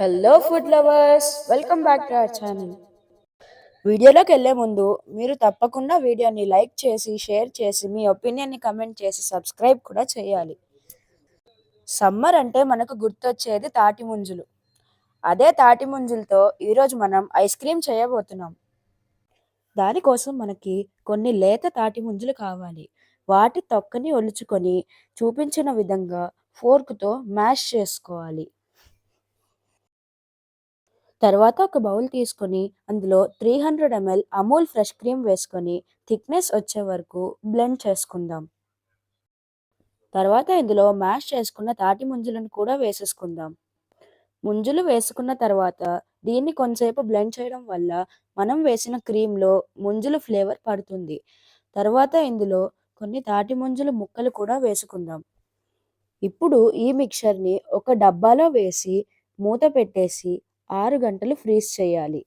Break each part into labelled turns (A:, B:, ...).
A: Hello food lovers welcome back to our channel వీడియోలోకి వెళ్ళే ముందు మీరు తప్పకుండా వీడియోని లైక్ చేసి షేర్ చేసి మీ ఒపీనియన్ని కమెంట్ చేసి సబ్స్క్రైబ్ కూడా చేయాలి. సమ్మర్ అంటే మనకు గుర్తొచ్చేది తాటి ముంజులు. అదే తాటి ముంజులతో ఈరోజు మనం ఐస్ క్రీమ్ చేయబోతున్నాం. దానికోసం మనకి కొన్ని లేత తాటి ముంజులు కావాలి. వాటి తొక్కని ఒలుచుకొని చూపించిన విధంగా ఫోర్క్తో మ్యాష్ చేసుకోవాలి. తర్వాత ఒక బౌల్ తీసుకొని అందులో three hundred ML Amul fresh cream వేసుకొని థిక్నెస్ వచ్చే వరకు బ్లెండ్ చేసుకుందాం. తర్వాత ఇందులో మ్యాష్ చేసుకున్న తాటి ముంజులను కూడా వేసేసుకుందాం. ముంజులు వేసుకున్న తర్వాత దీన్ని కొంతసేపు బ్లెండ్ చేయడం వల్ల మనం వేసిన క్రీమ్లో ముంజుల ఫ్లేవర్ పడుతుంది. తర్వాత ఇందులో కొన్ని తాటి ముంజుల ముక్కలు కూడా వేసుకుందాం. ఇప్పుడు ఈ మిక్చర్ని ఒక డబ్బాలో వేసి మూత పెట్టేసి ఆరు గంటలు ఫ్రీజ్ చేయాలి.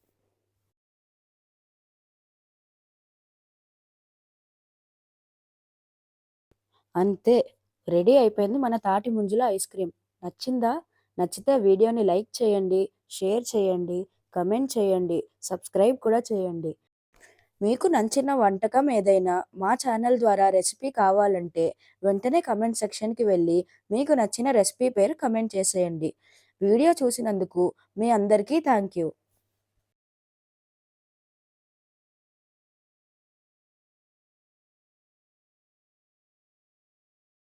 A: అంతే. రెడీ అయిపోయింది మన తాటి ముంజుల ఐస్ క్రీమ్. నచ్చిందా? నచ్చితే వీడియోని లైక్ చేయండి షేర్ చేయండి కమెంట్ చేయండి సబ్స్క్రైబ్ కూడా చేయండి. మీకు నచ్చిన వంటకం ఏదైనా మా ఛానల్ ద్వారా రెసిపీ కావాలంటే వెంటనే కమెంట్ సెక్షన్కి వెళ్ళి మీకు నచ్చిన రెసిపీ పేరు కమెంట్ చేసేయండి. వీడియో చూసినందుకు మీ అందరికీ థ్యాంక్ యూ